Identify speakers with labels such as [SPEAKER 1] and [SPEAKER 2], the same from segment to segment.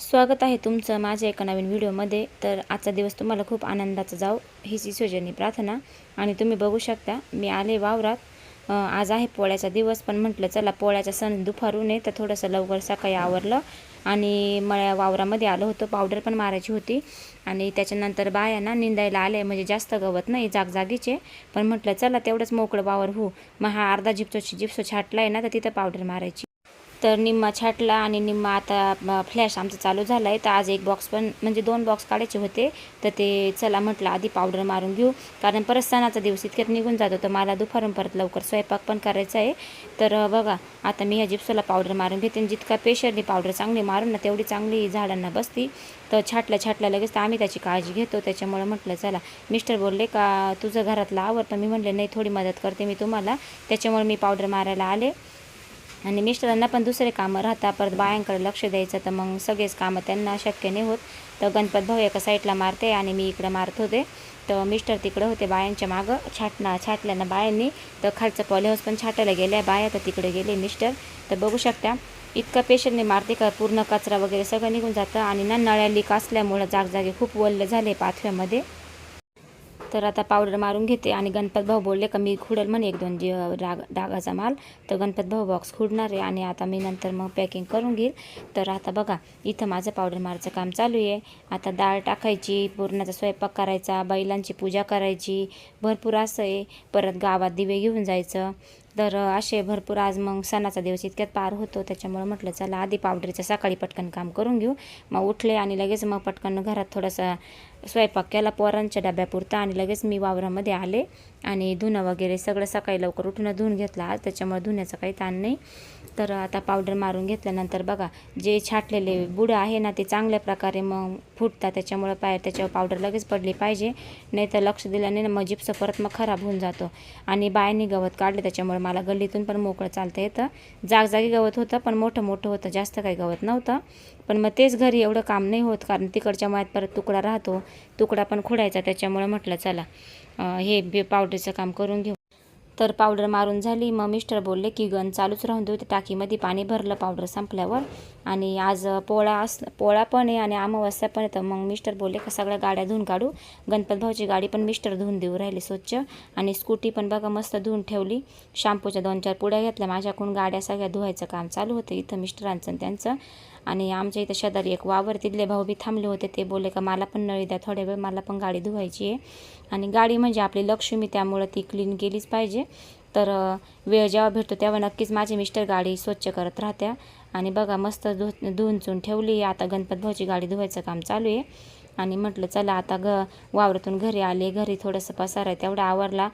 [SPEAKER 1] स्वागत आहे तुमचं माझ्या एका नवीन व्हिडिओमध्ये. तर आजचा दिवस तुम्हाला खूप आनंदाचा जाऊ हीच ईश्वरजनी प्रार्थना. आणि तुम्ही बघू शकता मी आले वावरात. आज आहे पोळ्याचा दिवस पण म्हटलं चला पोळ्याचा सण दुपारू नये तर थोडंसं लवकर सकाळी आवरलं. आणि मळ्या वावरामध्ये आलो होतो पावडर पण मारायची होती. आणि त्याच्यानंतर बायांना निंदायला आले म्हणजे जास्त गवत नाही जागजागीचे. पण म्हटलं चला तेवढंच मोकळं वावर हो मग हा अर्धा जिप्सो जिप्सो छाटला आहे ना तर तिथं पावडर मारायची. तर निम्मा छाटला आणि निम्मा आता फ्लॅश आमचा चालू झाला आहे तर आज एक बॉक्स पण म्हणजे दोन बॉक्स काढायचे होते. तर ते चला म्हटलं आधी पावडर मारून घेऊ. कारण परत सणाचा दिवस इतक्यात निघून जातो तर मला दुपारून परत लवकर स्वयंपाक पण करायचा आहे. तर बघा आता मी ह्या जिप्सोला पावडर मारून घेते. जितका पेशरनी पावडर चांगली मारून ना तेवढी चांगली झाडांना बसती. तर छाटल्या छाटल्या लगेच तर आम्ही त्याची काळजी घेतो. त्याच्यामुळं म्हटलं चला मिस्टर बोलले का तुझं घरातलं आवर पण मी म्हणले नाही थोडी मदत करते मी तुम्हाला. त्याच्यामुळे मी पावडर मारायला आले. आणि मिस्टरांना पण दुसरे कामं राहतात. परत बायांकडे लक्ष द्यायचं तर मग सगळेच कामं त्यांना शक्य नाही होत. तर गणपत भाऊ एका साईडला मारते आणि मी इकडं मारत होते. तर मिस्टर तिकडं होते बायांच्या मागं. छाटणा छाटल्यानं बायांनी तर खालचं पॉलीहाऊस पण छाटायला गेल्या बाया तर तिकडे गेले मिस्टर. तर बघू शकता इतका पेशंटने मारते का? पूर्ण कचरा वगैरे सगळं निघून जातं. आणि ना नळ्या लीक असल्यामुळं जागजागे खूप वल्ल झाले पाथव्यामध्ये. तर आता पावडर मारून घेते आणि गणपत भाऊ बोलले का मी खुडेल म्हणे एक दोन जी डाग डागाचा माल तर गणपत भाऊ बॉक्स खुडणार आहे आणि आता मी नंतर मग पॅकिंग करून घेईल. तर आता बघा इथं माझं पावडर मारायचं काम चालू आहे. आता डाळ टाकायची पूर्णाचा स्वयंपाक करायचा बैलांची पूजा करायची भरपूर असं आहे. परत गावात दिवे घेऊन जायचं. तर असे भरपूर आज मग सणाचा दिवस इतक्यात पार होतो त्याच्यामुळे म्हटलं चला आधी पावडरीचं सकाळी पटकन काम करून घेऊ. मग उठले आणि लगेच मग पटकन घरात थोडासा स्वयंपाक केला पोरांच्या डब्यापुरता आणि लगेच मी वावरामध्ये आले. आणि धुणं वगैरे सगळं सकाळी लवकर उठून धुवून घेतला. आज त्याच्यामुळे धुण्याचा काही ताण नाही. तर आता पावडर मारून घेतल्यानंतर बघा जे छाटलेले बुडं आहे ना ते चांगल्या प्रकारे मग फुटतात. त्याच्यामुळं पाय त्याच्यावर पावडर लगेच पडली पाहिजे. नाही तर लक्ष दिल्याने ना मग जिप्स परत मग खराब होऊन जातो. आणि बायांनी गवत काढले त्याच्यामुळे मला गल्लीतून पण मोकळं चालतं येतं. जागजागी गवत होतं पण मोठं मोठं होतं. जास्त काही गवत नव्हतं. पण मग तेच घरी एवढं काम नाही होत कारण तिकडच्या मायात परत तुकडा राहतो. तुकडा पण खोडायचा त्याच्यामुळे म्हटलं चला हे बे पावडरचं काम करून घेऊ. तर पावडर मारून झाली. मग मिस्टर बोलले की गन चालूच राहून देऊ ते टाकीमध्ये पाणी भरलं पावडर संपल्यावर आणि आज पोळा अस पोळा पण आहे आणि अमावस्या पण आहे. तर मग मिस्टर बोलले का सगळ्या गाड्या धुवून काढू. गणपत भाऊची गाडी पण मिस्टर धुवून देऊ राहिली स्वच्छ. आणि स्कूटी पण बघा मस्त धुवून ठेवली. शॅम्पूच्या दोन चार पुड्या घेतल्या. माझ्याकडून गाड्या सगळ्या धुवायचं काम चालू होतं इथं मिस्टरांचं आणि त्यांचं. आणि आमच्या इथं शेजारी एक वावर तिथले भाऊ बी थांबले होते. ते बोलले का मला पण नळी द्या थोड्या वेळ मला पण गाडी धुवायची आहे. आणि गाडी म्हणजे आपली लक्ष्मी त्यामुळं ती क्लीन केलीच पाहिजे. तर वेळ जेव्हा भेटतो तेव्हा नक्कीच माझे मिस्टर गाडी स्वच्छ करत राहत्या. आणि बघा मस्त धु धुंचून ठेवली. आता गणपत भाऊची गाडी धुवायचं काम चालू आहे. आणि म्हटलं चला आता ग वावरातून घरी आले. घरी थोडंसं पसार आहे तेवढा आवरला.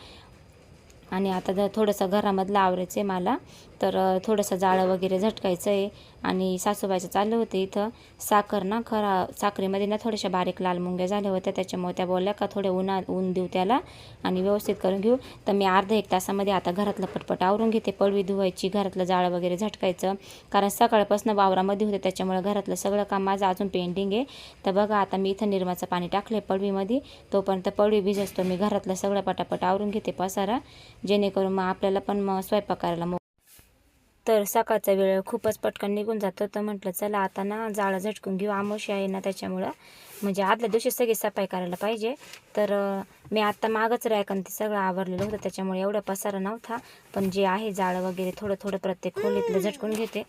[SPEAKER 1] आणि आता थोडंसं घरामधलं आवरायचं आहे मला. तर थोडंसं जाळं वगैरे झटकायचं आहे आणि सासूबाईचं चाललं होतं इथं. साखर ना खरा साखरेमध्ये ना थोड्याशा बारीक लाल मुंग्या झाल्या होत्या. त्याच्यामुळे त्या बोलल्या का थोडे उन्हात ऊन देऊ त्याला आणि व्यवस्थित करून घेऊ. तर मी अर्धा एक तासामध्ये आता घरातलं पटपट आवरून घेते. पळवी धुवायची घरातलं जाळं वगैरे झटकायचं. कारण सकाळपासून वावरामध्ये होते त्याच्यामुळे घरातलं सगळं काम माझं अजून पेंडिंग आहे. तर बघा आता मी इथं निर्माचं पाणी टाकलं आहे पळवीमध्ये. तोपर्यंत पळवी भिजसतो मी घरातलं सगळं पटापट आवरून घेते पसारा. जेणेकरून मग आपल्याला पण मग स्वयंपाक करायला तर सकाळचा वेळ खूपच पटकन निघून जातो. तर म्हटलं चला आता ना जाळं झटकून घेऊ. आमोशी आहे ना त्याच्यामुळं. म्हणजे आदल्या दिवशी सगळी सफाई करायला पाहिजे. तर मी आत्ता मागच रायकन ते सगळं आवरलेलं होतं. त्याच्यामुळे एवढा पसारा नव्हता. पण जे आहे जाळं वगैरे थोडं थोडं प्रत्येक खोलीतलं झटकून घेते.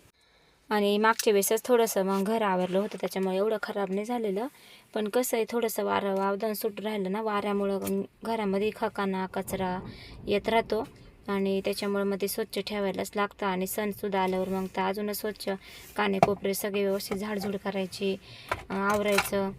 [SPEAKER 1] आणि मागच्या वेळेसच थोडंसं मग घर आवरलं होतं. त्याच्यामुळे एवढं खराब नाही झालेलं. पण कसं आहे थोडंसं वारं वावदान सुट राहिलं ना वाऱ्यामुळं घरामध्ये खकाना कचरा येत राहतो. आणि त्याच्यामुळे मग ते स्वच्छ ठेवायलाच लागतं आणि सणसुद्धा आल्यावर मग तर अजूनच स्वच्छ काने कोपरे सगळे व्यवस्थित झाडझूड करायची आवरायचं.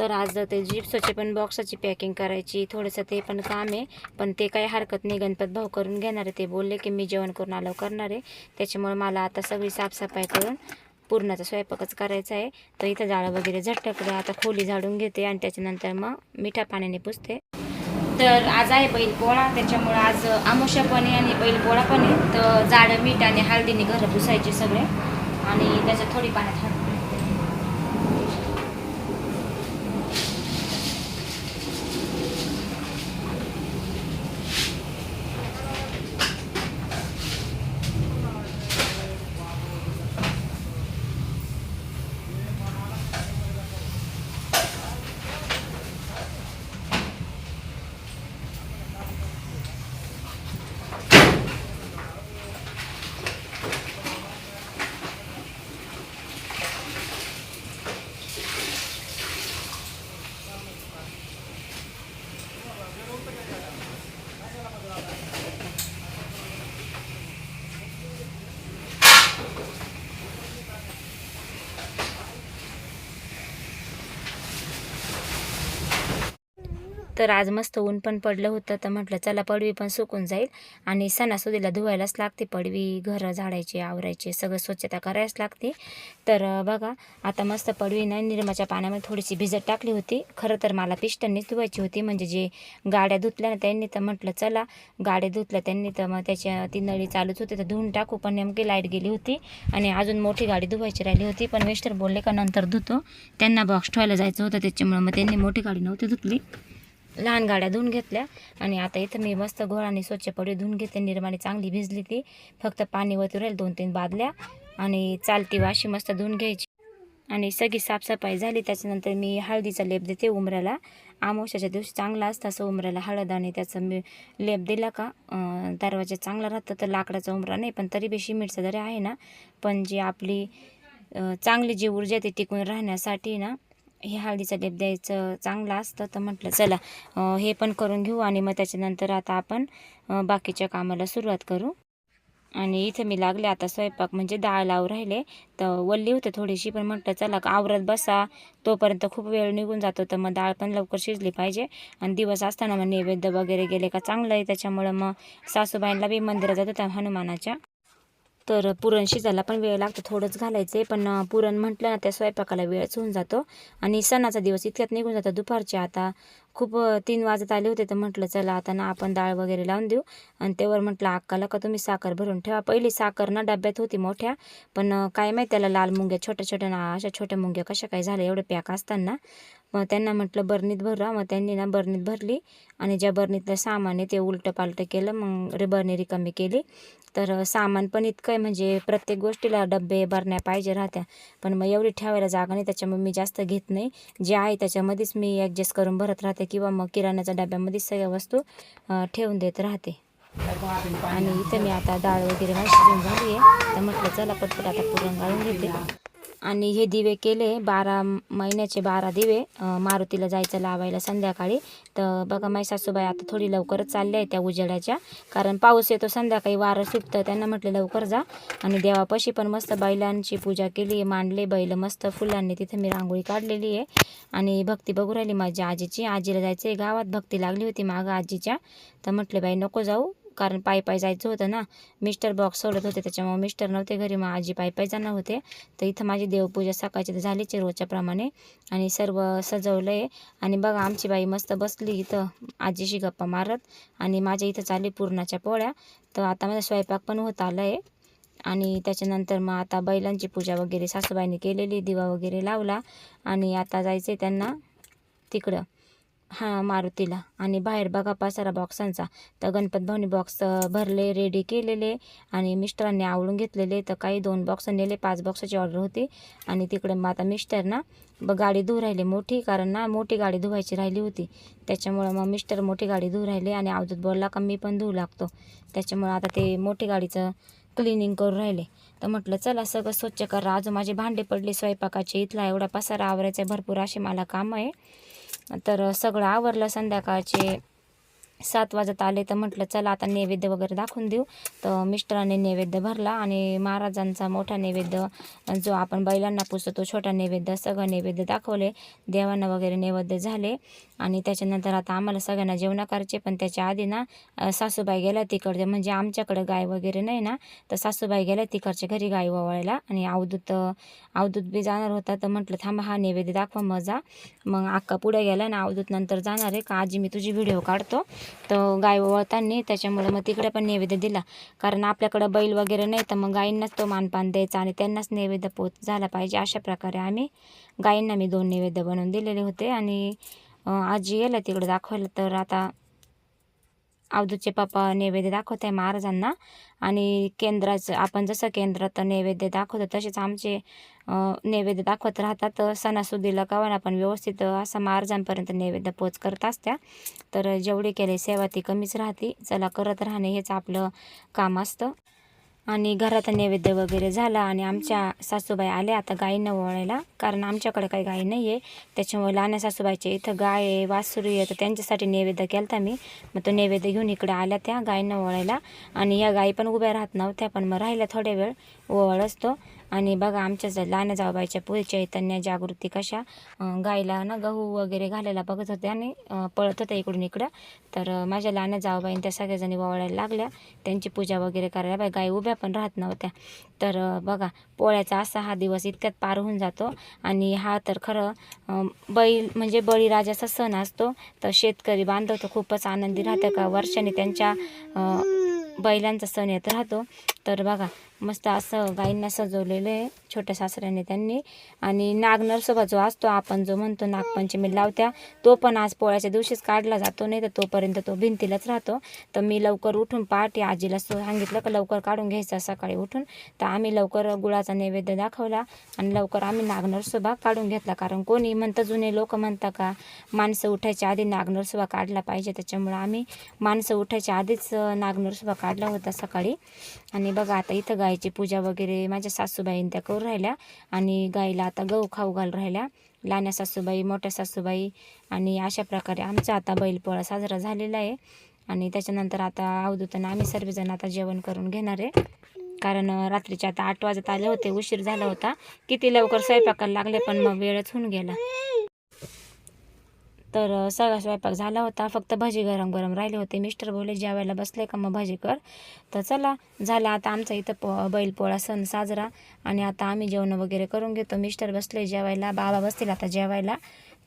[SPEAKER 1] तर आज ते जिप्सचे पण बॉक्साची पॅकिंग करायची थोडंसं ते पण काम आहे. पण ते काही हरकत नाही. गणपत भाऊ करून घेणार आहे. ते बोलले की मी जेवण करून आलो करणार आहे. त्याच्यामुळे मला आता सगळी साफसफाई करून पूर्णाचा स्वयंपाकच करायचा आहे. तर इथं जाळं वगैरे झटकलं आता खोली झाडून घेते आणि त्याच्यानंतर मग मिठा पाण्याने पुसते. तर आज आहे बैल पोळा. त्याच्यामुळं आज आमोशा पण आहे आणि बैल पोळा पण आहे. तर जाडं मीठ आणि हळदीने घरं पुसायचे सगळे. आणि त्याच्यात थोडी पाण्यात हळद तर आज मस्त ऊन पण पडलं होतं तर म्हटलं चला पडवी पण सुकून जाईल. आणि सणासुदीला धुवायलाच लागते पडवी घरं झाडायची आवरायची सगळं स्वच्छता करायलाच लागते. तर बघा आता मस्त पडवीनं निर्माच्या पाण्यामध्ये थोडीशी भिजत टाकली होती. खरं तर मला पिष्टांनीच धुवायची होती. म्हणजे जे गाड्या धुतल्या ना त्यांनी तर म्हटलं चला गाड्या धुतल्या त्यांनी तर मग त्याच्या ती नळी चालूच होती तर धुवून टाकू. पण नेमकी लाइट गेली होती आणि अजून मोठी गाडी धुवायची राहिली होती. पण मिस्टर बोलले का नंतर धुतो. त्यांना बॉक्स ठेवायला जायचं होतं त्याच्यामुळं मग त्यांनी मोठी गाडी नव्हती धुतली. लहान गाड्या धुवून घेतल्या. आणि आता इथं मी मस्त घोळाने स्वच्छ पडे धुवून घेते. निर्माणी चांगली भिजली ती. फक्त पाणी वरती राहील दोन तीन बादल्या. आणि चालती वाशी मस्त धुवून घ्यायची. आणि सगळी साफसफाई झाली. त्याच्यानंतर मी हळदीचा लेप देते उमऱ्याला आमोशाच्या दिवशी चांगला असतं असं उमऱ्याला हळद आणि त्याचा मी लेप दिला का दरवाजा चांगला राहतं तर लाकडाचा उमरा नाही पण तरी बी शिमिटचा जरी आहे ना. पण जी आपली चांगली जी ऊर्जा ती टिकून राहण्यासाठी ना हे हळदीचा लेप द्यायचं चांगलं असतं तर म्हटलं चला हे पण करून घेऊ आणि मग त्याच्यानंतर आता आपण बाकीच्या कामाला सुरुवात करू. आणि इथं मी लागले आता स्वयंपाक म्हणजे डाळ लावू राहिले. तर वल्ली होते थोडीशी पण म्हटलं चला आवरत बसा. तोपर्यंत खूप वेळ निघून जातो तर मग डाळ पण लवकर शिजली पाहिजे. आणि दिवस असताना मग नैवेद्य वगैरे गेले का चांगलं आहे. त्याच्यामुळं मग सासूबाईंना बी मंदिरात जात होत्या हनुमानाच्या. तर पुरण शिजायला पण वेळ लागतो थोडंच घालायचं आहे पण पुरण म्हटलं ना त्या स्वयंपाकाला वेळच होऊन जातो. आणि सणाचा दिवस इतक्यात निघून जातो दुपारचे आता खूप तीन वाजत आले होते तर म्हटलं चला आता ना आपण डाळ वगैरे लावून देऊ. आणि तेवर म्हटलं अक्काला का तुम्ही साखर भरून ठेवा? पहिली साखर ना डब्यात होती मोठ्या पण काय माहिती त्याला लाल मुंग्या छोट्या छोट्या ना अशा छोट्या मुंग्या कशा काय झाल्या एवढे पॅक असताना. मग त्यांना म्हटलं बरणीत भरा मग त्यांनी ना बरणीत भरली आणि ज्या बरणीतलं सामान आहे ते उलटं पालटं केलं मग रे बरणी रिकामी केली. तर सामान पण इतकं आहे म्हणजे प्रत्येक गोष्टीला डब्बे भरण्या पाहिजे राहत्या. पण मग एवढी ठेवायला जागा नाही त्याच्यामुळे मी जास्त घेत नाही. जे आहे त्याच्यामध्येच मी ॲडजस्ट करून भरत राहते. किंवा मग किराण्याच्या डब्यामध्ये सगळ्या वस्तू ठेवून देत राहते. आणि इथं मी आता डाळ वगैरे माझी शिजून झाली आहे. तर म्हटलं चला पटपट आता पुरण गाळून घेते. आणि हे दिवे केले बारा महिन्याचे बारा दिवे मारुतीला जायचं लावायला संध्याकाळी. तर बघा माई सासूबाई आता थोडी लवकरच चालल्या आहे त्या उजेडाच्या. कारण पाऊस येतो संध्याकाळी वारं सुटतं त्यांना म्हटलं लवकर जा. आणि देवापाशी पण मस्त बैलांची पूजा केली मांडले बैल मस्त फुलांनी. तिथं मी रांगोळी काढलेली आहे. आणि भक्ती बघू राहिली माझ्या आजीची. आजीला जायचं आहे गावात भक्ती लागली होती मागं आजीच्या. तर म्हटले बाई नको जाऊ. कारण पायी पायी जायचं होतं ना. मिस्टर बॉक्स सोडत होते त्याच्यामुळे मिस्टर नव्हते घरी. मग आजी पायी पायी जाणार होते. तर इथं माझी देवपूजा सकाळची तर झालीच रोजच्याप्रमाणे आणि सर्व सजवलं आहे आणि बघा आमची बाई मस्त बसली इथं. आजीशी गप्पा मारत. आणि माझ्या इथं चालली पुरणाच्या पोळ्या. तर आता माझा स्वयंपाक पण होत आला आहे आणि त्याच्यानंतर मग आता बैलांची पूजा वगैरे सासूबाईने केलेली दिवा वगैरे लावला. आणि आता जायचं आहे त्यांना तिकडं. हां मारुतीला. आणि बाहेर बघा पसारा बॉक्सांचा तर गणपत भवनी बॉक्स भरले रेडी केलेले. आणि मिस्टरांनी आवडून घेतलेले. तर काही दोन बॉक्स नेले पाच बॉक्साची ऑर्डर होती. आणि तिकडे मग आता मिस्टर ना ब गाडी धुवू राहिली मोठी. कारण ना मोठी गाडी धुवायची राहिली होती. त्याच्यामुळं मग मिस्टर मोठी गाडी धुवू राहिले. आणि अवधूत बोलला का मी पण धुवू लागतो. त्याच्यामुळं आता ते मोठी गाडीचं क्लिनिंग करू राहिले. तर म्हटलं चला सगळं स्वच्छ करा. अजून माझे भांडे पडले. स्वयंपाकाचे इथला एवढा पसारा आवरायचा आहे. भरपूर असे मला काम आहे. तर सगळं आवरलं संध्याकाळचे. सात वाजत आले तर म्हटलं चला आता नैवेद्य वगैरे दाखवून देऊ. तर मिस्टरांनी नैवेद्य भरला आणि महाराजांचा मोठा नैवेद्य जो आपण बैलांना पुसतो छोटा नैवेद्य सगळं नैवेद्य दाखवले. देवांना वगैरे नैवेद्य झाले. आणि त्याच्यानंतर आता आम्हाला सगळ्यांना जेवणा करायचे पण त्याच्या आधी ना सासूबाई गेल्या तिकडचे म्हणजे आमच्याकडे गाय वगैरे नाही ना तर सासूबाई गेल्या तिकडच्या घरी गाय ववायला आणि अवधूत अवधूत बी जाणार होता तर म्हटलं थांबा हा नैवेद्य दाखवा मजा मग अक्का पुढे गेला ना अवधूत नंतर जाणार आहे. का आजी मी तुझी व्हिडिओ काढतो. तर गाय वळताना त्याच्यामुळं मग तिकडे पण नैवेद्य दिला. कारण आपल्याकडं बैल वगैरे नाही तर मग गायींनाच तो मानपान द्यायचा आणि त्यांनाच नैवेद्य पोच झाला पाहिजे. अशा प्रकारे आम्ही गायींना मी दोन नैवेद्य बनवून दिलेले होते आणि आजी गेल्या तिकडे दाखवायला. तर आता अवधूतचे पप्पा नैवेद्य दाखवत आहे महाराजांना. आणि केंद्राचं आपण जसं केंद्रात नैवेद्य दाखवतो तसेच आमचे नैवेद्य दाखवत राहतात सणासुदीला कवा आपण व्यवस्थित असं महाराजांपर्यंत नैवेद्य पोच करत असत्या. तर जेवढी केली सेवा ती कमीच राहते. चला करत राहणे हेच आपलं काम असतं. आणि घरात नैवेद्य वगैरे झाला आणि आमच्या सासूबाई आल्या. आता गायींना ओळायला कारण आमच्याकडे काही गाई नाही आहे त्याच्यामुळे लहान्या सासूबाईचे इथं गाय आहे वासुरी आहे तर त्यांच्यासाठी नैवेद्य केला मी. मग तो नैवेद्य घेऊन इकडे आल्या त्या गायींना ओळायला आणि या गायी पण उभ्या राहत नव्हत्या पण मग राहिल्या थोड्या वेळ. ओवळ असतो. आणि बघा आमच्या लहान जाऊबाईच्या पुढे चैतन्य जागृती कशा गायला गाईला ना गहू वगैरे घालायला बघत होत्या आणि पळत होत्या इकडून इकडं. तर माझ्या लहान जाऊबाईन त्या सगळ्याजणी वावळायला लागल्या. त्यांची पूजा वगैरे करायला बाय गाई उभ्या पण राहत नव्हत्या. तर बघा पोळ्याचा असा हा दिवस इतक्यात पार होऊन जातो. आणि हा तर खरं बैल म्हणजे बळीराजाचा सण असतो. तर शेतकरी बांधव तर खूपच आनंदी राहतं का? वर्षाने त्यांच्या बैलांचा सण येत राहतो. तर बघा मस्त असं गाईंना सजवलेलं आहे छोट्या सासऱ्याने त्यांनी. आणि नागनरसोबा जो असतो आपण जो म्हणतो नागपंचमी लावत्या तो पण आज पोळ्याच्या दिवशीच काढला जातो नाही तर तोपर्यंत तो भिंतीलाच राहतो. तर मी लवकर उठून पहाटे आजीला सांगितलं का लवकर काढून घ्यायचा सकाळी उठून. तर आम्ही लवकर गुळाचा नैवेद्य दाखवला आणि लवकर आम्ही नागनरसोबा काढून घेतला. कारण कोणी म्हणतं जुने लोक म्हणता का माणसं उठायच्या आधी नागनरसोबा काढला पाहिजे. त्याच्यामुळं आम्ही माणसं उठायच्या आधीच नागनरसोबा काढला होता सकाळी. आणि बघा आता इथं गायची पूजा वगैरे माझ्या सासूबाईन त्या करू राहिल्या. आणि गाईला आता गहू खाऊ घाल राहिल्या. लहान्या सासूबाई मोठ्या सासूबाई आणि अशा प्रकारे आमचा आता बैलपोळा साजरा झालेला आहे. आणि त्याच्यानंतर आता अवधूताना आम्ही सर्वजण आता जेवण करून घेणार आहे. कारण रात्रीचे आता आठ वाजत आले होते उशीर झाला होता. किती लवकर स्वयंपाकाला लागले पण मग वेळच होऊन गेला. तर सगळा स्वयंपाक झाला होता. फक्त भजी गरम गरम राहिले होते. मिस्टर बोलले जेवायला बसले का मग भजी कर. तर चला झाला. आता आमचा इथं पो बैलपोळा सण साजरा आणि आता आम्ही जेवण वगैरे करून घेतो. मिस्टर बसले जेवायला बाबा बसतील आता जेवायला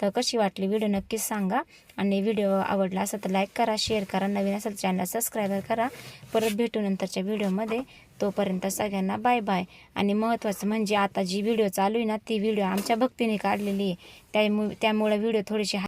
[SPEAKER 1] तर कशी वाटली व्हिडिओ नक्कीच सांगा आणि व्हिडिओ आवडला असेल तर लाईक करा शेअर करा. नवीन असेल चॅनल सबस्क्राईबर करा. परत भेटू नंतरच्या व्हिडिओमध्ये. तोपर्यंत सगळ्यांना बाय बाय. आणि महत्त्वाचं म्हणजे आता जी व्हिडिओ चालू आहे ना ती व्हिडिओ आमच्या भक्तीने काढलेली आहे. त्यामु त्यामुळे व्हिडिओ थोडीशी